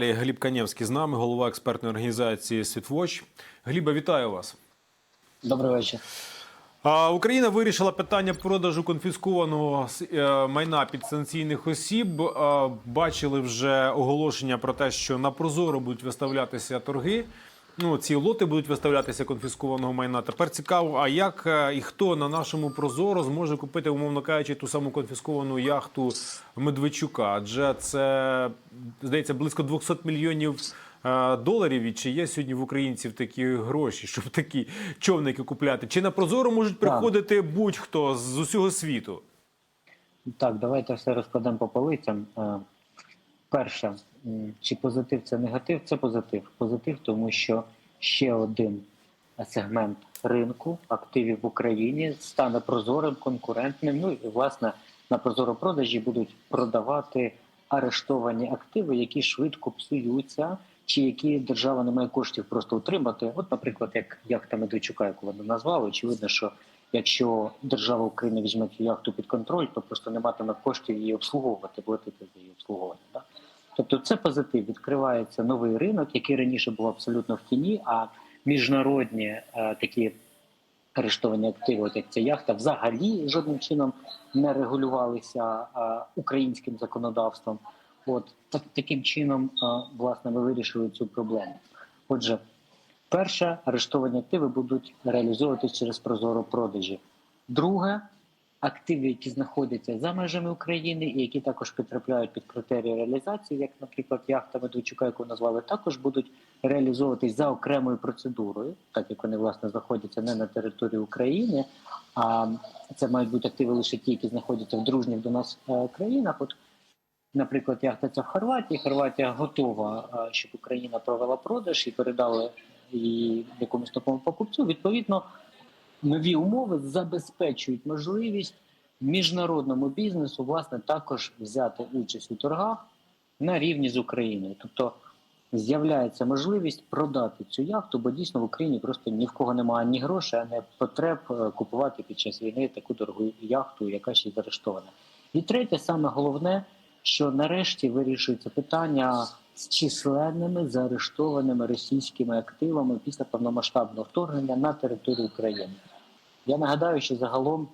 Гліб Канєвський з нами, голова експертної організації Світвоч. Гліба, вітаю вас. Добрий вечір. Україна вирішила питання продажу конфіскованого е, майна підсанкційних осіб. Бачили вже оголошення про те, що на Прозоро будуть виставлятися торги. Ну, ці лоти будуть виставлятися конфіскованого майна. Тепер цікаво, а як е, і хто на нашому Прозоро зможе купити, умовно кажучи, ту саму конфісковану яхту Медведчука? Адже це здається близько 200 мільйонів е, доларів. І чи є сьогодні в українців такі гроші, щоб такі човники купляти? Чи на Прозоро можуть приходити будь-хто з усього світу? Так, давайте все розкладемо по полицям. Е, Перше, чи позитив це негатив? Це позитив. Позитив, тому що ще один сегмент ринку активів в Україні стане прозорим, конкурентним. Ну і власне на прозоропродажі будуть продавати арештовані активи, які швидко псуються, чи які держава не має коштів просто утримати. От, наприклад, як яхта Медведчука, яку вони назвали, очевидно, що якщо держава України візьме цю яхту під контроль, то просто не матиме коштів її обслуговувати, платити за її обслуговування. Да? Тобто це позитив. Відкривається новий ринок, який раніше був абсолютно в тіні, а міжнародні е, такі арештовані активи, як ця яхта, взагалі жодним чином не регулювалися е, українським законодавством. От так, таким чином, е, власне, ми вирішили цю проблему. Отже, перше, арештовані активи будуть реалізовуватися через прозоро продажі. Друге, активи, які знаходяться за межами України, і які також потрапляють під критерії реалізації, як, наприклад, яхта Медведчука, яку назвали, також будуть реалізовуватись за окремою процедурою, так як вони власне знаходяться не на території України, а це мають бути активи лише ті, які знаходяться в дружніх до нас е, країнах. От, наприклад, яхта ця в Хорватії. Хорватія готова, е, щоб Україна провела продаж і передала її якомусь такому покупцю. Відповідно, нові умови забезпечують можливість міжнародному бізнесу власне також взяти участь у торгах на рівні з Україною. Тобто з'являється можливість продати цю яхту, бо дійсно в Україні просто ні в кого немає ні грошей, а не потреб е, купувати під час війни таку дорогу яхту, яка ще й заарештована. І третє, саме головне, що нарешті вирішується питання з численними заарештованими російськими активами після повномасштабного вторгнення на територію України. Я нагадаю, що загалом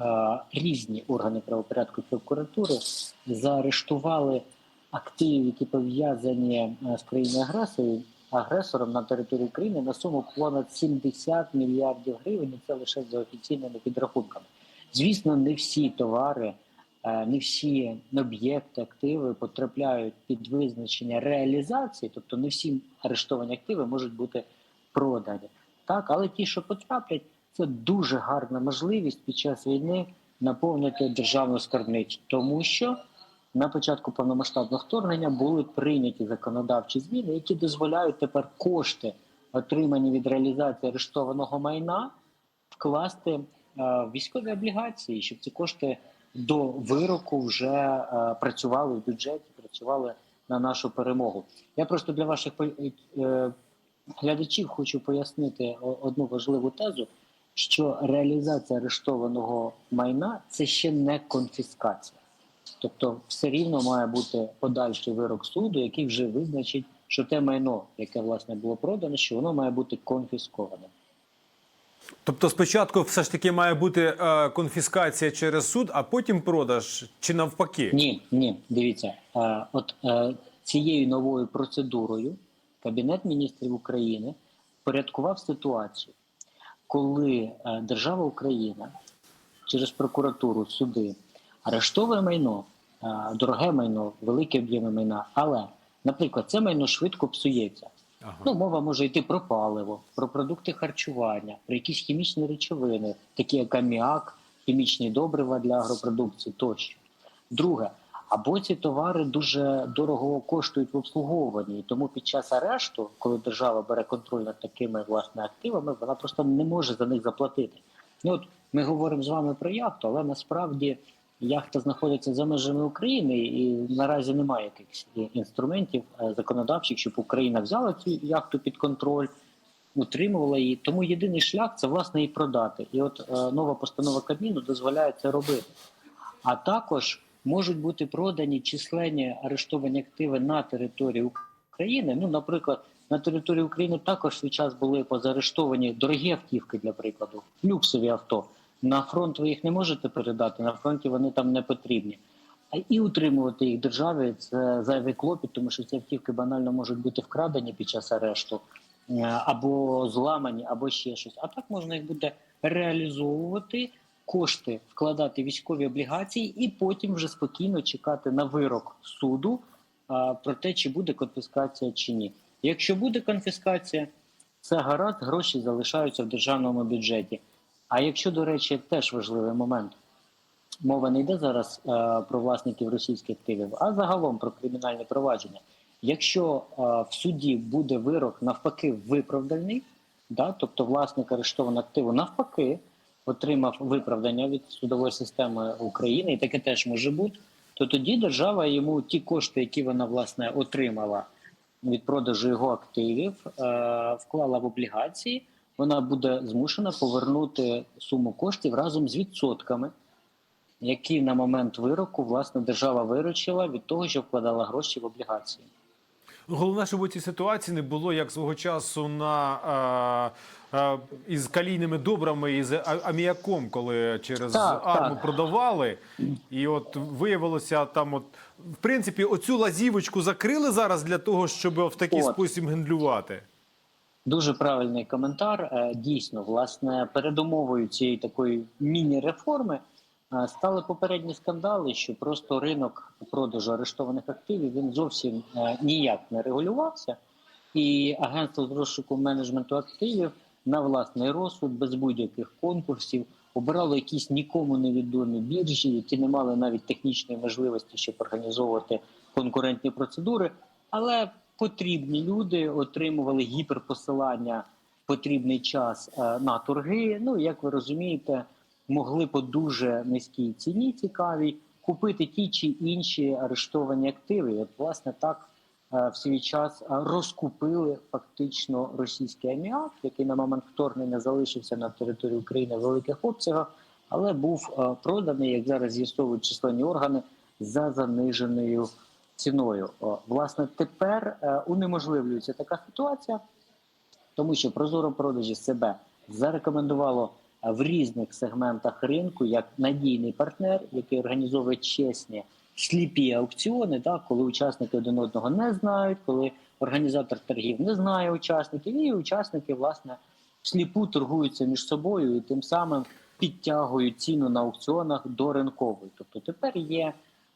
е, різні органи правопорядку і прокуратури заарештували активи, які пов'язані е, з країною агресором агресором на території України на суму понад 70 мільярдів гривень. І це лише за офіційними підрахунками. Звісно, не всі товари, е, не всі об'єкти, активи потрапляють під визначення реалізації, тобто не всі арештовані активи можуть бути продані. Так, але ті, що потраплять, це дуже гарна можливість під час війни наповнити державну скарбницю, тому що на початку повномасштабного вторгнення були прийняті законодавчі зміни, які дозволяють тепер кошти, отримані від реалізації арештованого майна, вкласти е, в військові облігації, щоб ці кошти до вироку вже е, працювали в бюджеті, працювали на нашу перемогу. Я просто для ваших е, глядачів хочу пояснити одну важливу тезу, що реалізація арештованого майна це ще не конфіскація. Тобто, все рівно має бути подальший вирок суду, який вже визначить, що те майно, яке власне було продане, що воно має бути конфісковане. Тобто, спочатку все ж таки має бути е, конфіскація через суд, а потім продаж, чи навпаки? Ні, ні, дивіться, е, от е, цією новою процедурою Кабінет міністрів України порядкував ситуацію, коли е, держава Україна через прокуратуру, суди арештовує майно, е, дороге майно, великі об'єми майна, але, наприклад, це майно швидко псується. Ага. Ну, мова може йти про паливо, про продукти харчування, про якісь хімічні речовини, такі як аміак, хімічні добрива для агропродукції тощо. Друге, або ці товари дуже дорого коштують в обслуговуванні, і тому під час арешту, коли держава бере контроль над такими власне активами, вона просто не може за них заплатити. Ну от ми говоримо з вами про яхту, але насправді яхта знаходиться за межами України, і наразі немає якихось інструментів е, законодавчих, щоб Україна взяла цю яхту під контроль, утримувала її. Тому єдиний шлях це власне її продати. І от е, нова постанова Кабміну дозволяє це робити. А також можуть бути продані численні арештовані активи на території України. Ну, наприклад, на території України також свій час були позаарештовані дорогі автівки, для прикладу, люксові авто. На фронт ви їх не можете передати. На фронті вони там не потрібні. А і утримувати їх державі це зайвий клопіт, тому що ці автівки банально можуть бути вкрадені під час арешту е, або зламані, або ще щось. А так можна їх буде реалізовувати, кошти вкладати в військові облігації, і потім вже спокійно чекати на вирок суду а, про те, чи буде конфіскація чи ні. Якщо буде конфіскація, це гаразд, гроші залишаються в державному бюджеті. А якщо, до речі, теж важливий момент, мова не йде зараз е, про власників російських активів, а загалом про кримінальне провадження. Якщо е, в суді буде вирок навпаки виправдальний, да, тобто власник арештованого активу навпаки отримав виправдання від судової системи України, і таке теж може бути, то тоді держава йому ті кошти, які вона власне отримала від продажу його активів, е, вклала в облігації. Вона буде змушена повернути суму коштів разом з відсотками, які на момент вироку власне держава виручила від того, що вкладала гроші в облігації. Головне, щоб у цій ситуації не було як свого часу на е, е, із калійними добрами і з аміаком, коли через Так, арму так. продавали, і от виявилося там, от в принципі, оцю лазівочку закрили зараз для того, щоб в такий От. спосіб гендлювати. Дуже правильний коментар. Е, Дійсно, власне, передумовою цієї такої міні-реформи стали попередні скандали, що просто ринок продажу арештованих активів він зовсім е, ніяк не регулювався, і агентство з розшуку менеджменту активів на власний розсуд без будь-яких конкурсів обирало якісь нікому невідомі біржі, які не мали навіть технічної можливості, щоб організовувати конкурентні процедури, але потрібні люди отримували гіперпосилання в потрібний час е, на торги. Ну як ви розумієте, могли по дуже низькій ціні цікавій купити ті чи інші арештовані активи. От, власне, так е, в свій час е, розкупили фактично російський аміак, який на момент вторгнення залишився на території України в великих обсягах, але був е, проданий, як зараз з'ясовують численні органи, за заниженою ціною. Власне, тепер унеможливлюється така ситуація, тому що Прозоро продажі себе зарекомендувало в різних сегментах ринку як надійний партнер, який організовує чесні сліпі аукціони, да, коли учасники один одного не знають, коли організатор торгів не знає учасників, і учасники власне сліпу торгуються між собою і тим самим підтягують ціну на аукціонах до ринкової. Тобто тепер є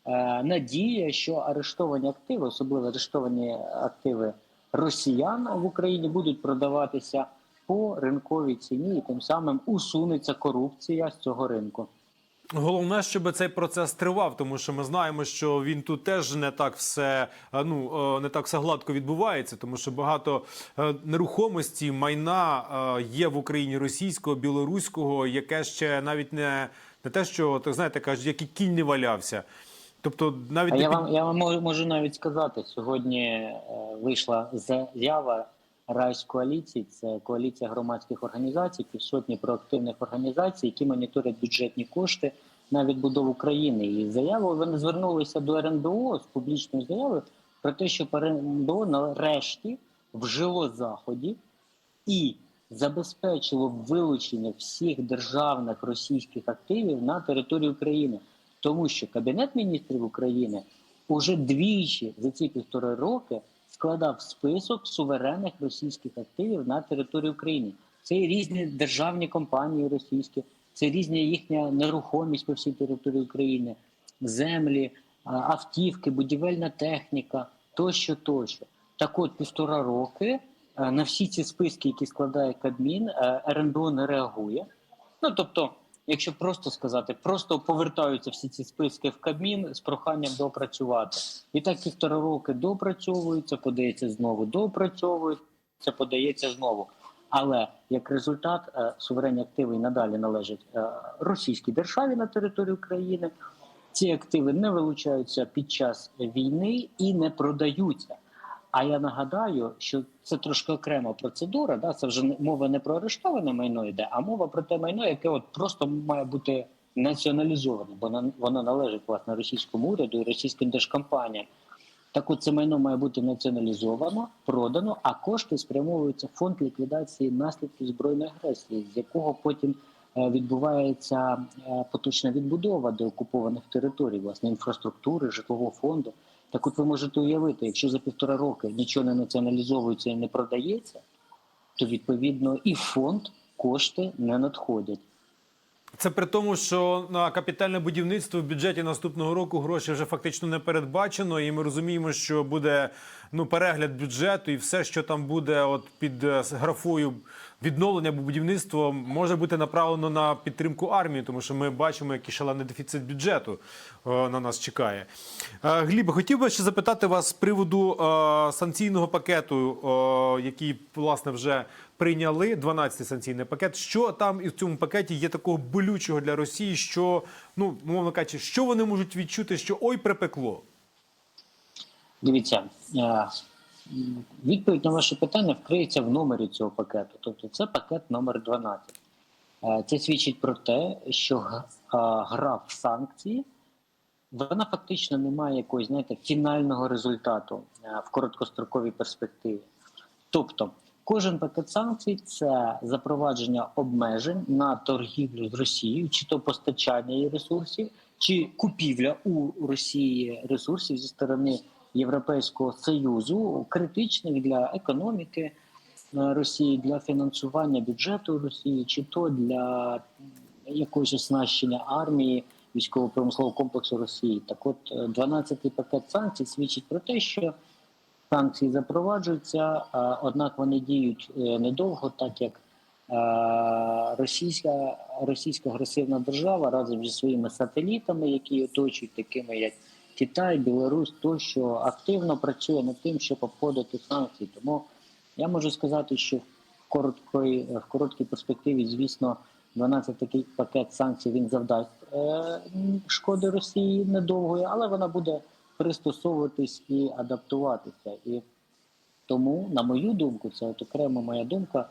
е, надія, що арештовані активи, особливо арештовані активи росіян в Україні, будуть продаватися по ринковій ціні, і тим самим усунеться корупція з цього ринку. Головне, щоб цей процес тривав, тому що ми знаємо, що він тут теж не так все е, ну е, не так все гладко відбувається, тому що багато е, нерухомості, майна є в Україні російського, білоруського, яке ще навіть не, не те, що так знаєте, кажуть, як і кінь не валявся. Тобто навіть А я вам я вам можу- можу навіть сказати, сьогодні вийшла заява Райс коаліції, це коаліція громадських організацій, півсотні проактивних організацій, які моніторять бюджетні кошти на відбудову країни. І заяву вони звернулися до РНБО з публічною заявою про те, що РНБО нарешті вжило заходів і забезпечило вилучення всіх державних російських активів на території України, тому що Кабінет міністрів України уже двічі за ці півтори роки складав список суверенних російських активів на території України. Це різні державні компанії російські, це різна їхня нерухомість по всій території України, землі, автівки, будівельна техніка тощо, тощо. Так от півтора роки е, на всі ці списки, які складає Кабмін, е, РНБО не реагує. Ну тобто, якщо просто сказати, просто повертаються всі ці списки в Кабмін з проханням доопрацювати. І так півтора роки допрацьовуються, подається знову, допрацьовується, подається знову. Але як результат, е, суверенні активи і надалі належать е, російській державі на території України. Ці активи не вилучаються під час війни і не продаються. А я нагадаю, що це трошки окрема процедура. Да? Це вже мова не про арештоване майно йде, а мова про те майно, яке от просто має бути націоналізоване, бо воно належить власне російському уряду і російським держкомпаніям. Так от це майно має бути націоналізовано, продано, а кошти спрямовуються в фонд ліквідації наслідків збройної агресії, з якого потім е, відбувається е, поточна відбудова деокупованих територій, власне, інфраструктури, житлового фонду. Так от ви можете уявити, якщо за півтора роки нічого не націоналізовується і не продається, то відповідно і фонд кошти не надходять. Це при тому, що на капітальне будівництво в бюджеті наступного року гроші вже фактично не передбачено, і ми розуміємо, що буде ну перегляд бюджету, і все, що там буде, от під е, графою відновлення або будівництво, може бути направлено на підтримку армії, тому що ми бачимо, який шалений дефіцит бюджету е, на нас чекає. Е, Гліб, хотів би ще запитати вас з приводу санкційного пакету, який власне вже прийняли 12-й санкційний пакет. Що там із цьому пакеті є такого болючого для Росії, що ну мовно кажучи, що вони можуть відчути, що ой припекло? Дивіться, е, відповідь на ваше питання вкриється в номері цього пакету. Тобто це пакет номер 12. Е, Це свідчить про те, що г- гра в санкції вона фактично не має якогось знаєте, фінального результату е, в короткостроковій перспективі. Тобто, кожен пакет санкцій це запровадження обмежень на торгівлю з Росією, чи то постачання її ресурсів, чи купівля у Росії ресурсів зі сторони Європейського союзу, критичних для економіки е, Росії, для фінансування бюджету Росії, чи то для якогось оснащення армії військово-промислового комплексу Росії. Так, от е, 12-й пакет санкцій свідчить про те, що санкції запроваджуються, однак вони діють е, недовго, так як е, російська російська агресивна держава разом зі своїми сателітами, які оточують, такими як Китай, Білорусь, тощо активно працює над тим, щоб обходити санкції. Тому я можу сказати, що в короткій, в короткій перспективі, звісно, 12 такий пакет санкцій він завдасть е, шкоди Росії недовгої, але вона буде пристосовуватись і адаптуватися. І тому, на мою думку, це от окрема моя думка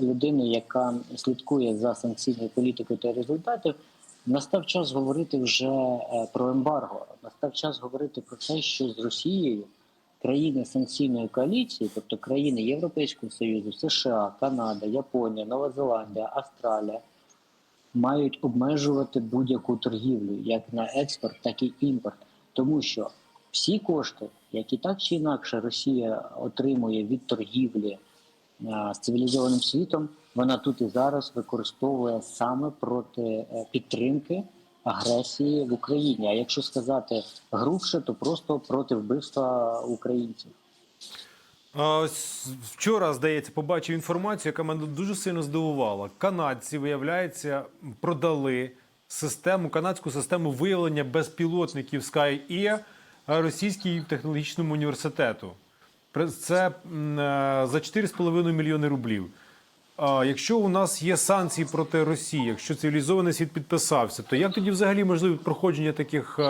людини, яка слідкує за санкційною політикою та результатів. Настав час говорити вже е, про ембарго. Настав час говорити про те, що з Росією країни санкційної коаліції, тобто країни Європейського Союзу, США, Канада, Японія, Нова Зеландія, Австралія, мають обмежувати будь-яку торгівлю, як на експорт, так і імпорт, тому що всі кошти, які так чи інакше Росія отримує від торгівлі з цивілізованим світом, вона тут і зараз використовує саме проти е, підтримки агресії в Україні. А якщо сказати грубше, то просто проти вбивства українців. Вчора, здається, побачив інформацію, яка мене дуже сильно здивувала. Канадці, виявляється, продали систему, канадську систему виявлення безпілотників Sky-E російській технологічному університету. Це е, за 4,5 мільйони рублів. Якщо у нас є санкції проти Росії, якщо цивілізований світ підписався, то як тоді взагалі можливе проходження таких е,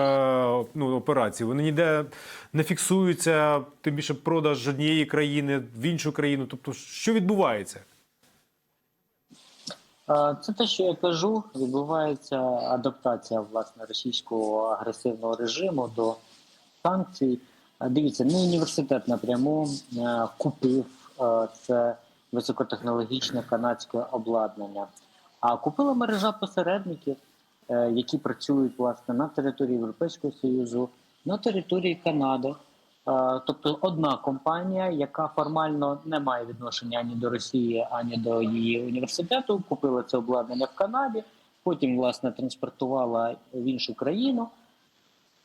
ну, операцій? Вони ніде не фіксуються, тим більше продаж однієї країни в іншу країну. Тобто, що відбувається? А, Це те, що я кажу. Відбувається адаптація власне російського агресивного режиму до санкцій. Дивіться, не університет напряму е, купив е, це високотехнологічне канадське обладнання, а купила мережа посередників, е, які працюють власне на території Європейського Союзу, на території Канади. Е, Тобто одна компанія, яка формально не має відношення ані до Росії, ані до її університету, купила це обладнання в Канаді, потім власне транспортувала в іншу країну,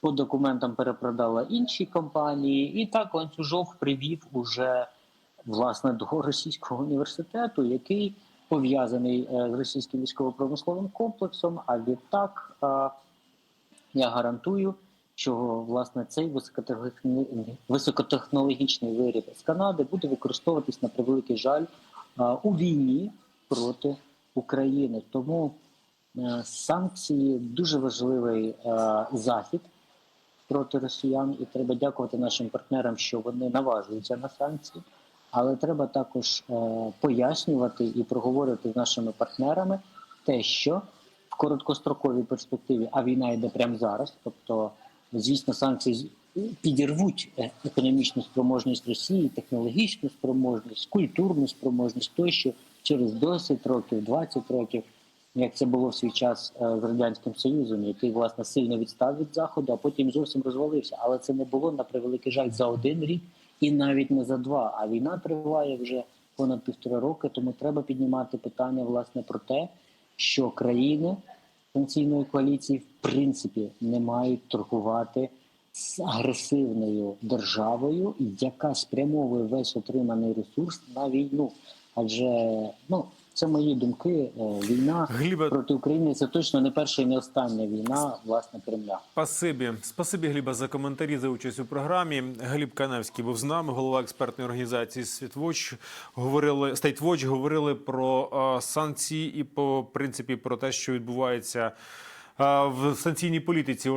по документам перепродала іншій компанії, і так ланцюжок привів уже власне до російського університету, який пов'язаний е, з російським військово-промисловим комплексом. А відтак е, я гарантую, що власне цей високотехнологічний, виріб з Канади буде використовуватись на превеликий жаль у війні проти України. Тому е, санкції дуже важливий е, захід проти росіян, і треба дякувати нашим партнерам, що вони наважуються на санкції. Але треба також е, пояснювати і проговорювати з нашими партнерами те, що в короткостроковій перспективі, а війна йде прямо зараз. Тобто, звісно, санкції підірвуть е, економічну спроможність Росії, технологічну спроможність, культурну спроможність тощо через 10 років, 20 років, як це було в свій час е, з радянським Союзом, який власне сильно відстав від заходу, а потім зовсім розвалився. Але це не було на превеликий жаль за один рік і навіть не за два. А війна триває вже понад півтора роки. Тому треба піднімати питання власне про те, що країни санкційної коаліції в принципі не мають торгувати з агресивною державою, яка спрямовує весь отриманий ресурс на війну. Адже ну це мої думки. е, Війна Глібе, проти України це точно не перша і не остання війна власне Кремля. Спасибі, спасибі, Гліба, за коментарі за участь у програмі. Гліб Каневський був з нами, голова експертної організації Світвоч. Говорили Стейтвоч, говорили про е, санкції і по принципі про те, що відбувається е, в санкційній політиці.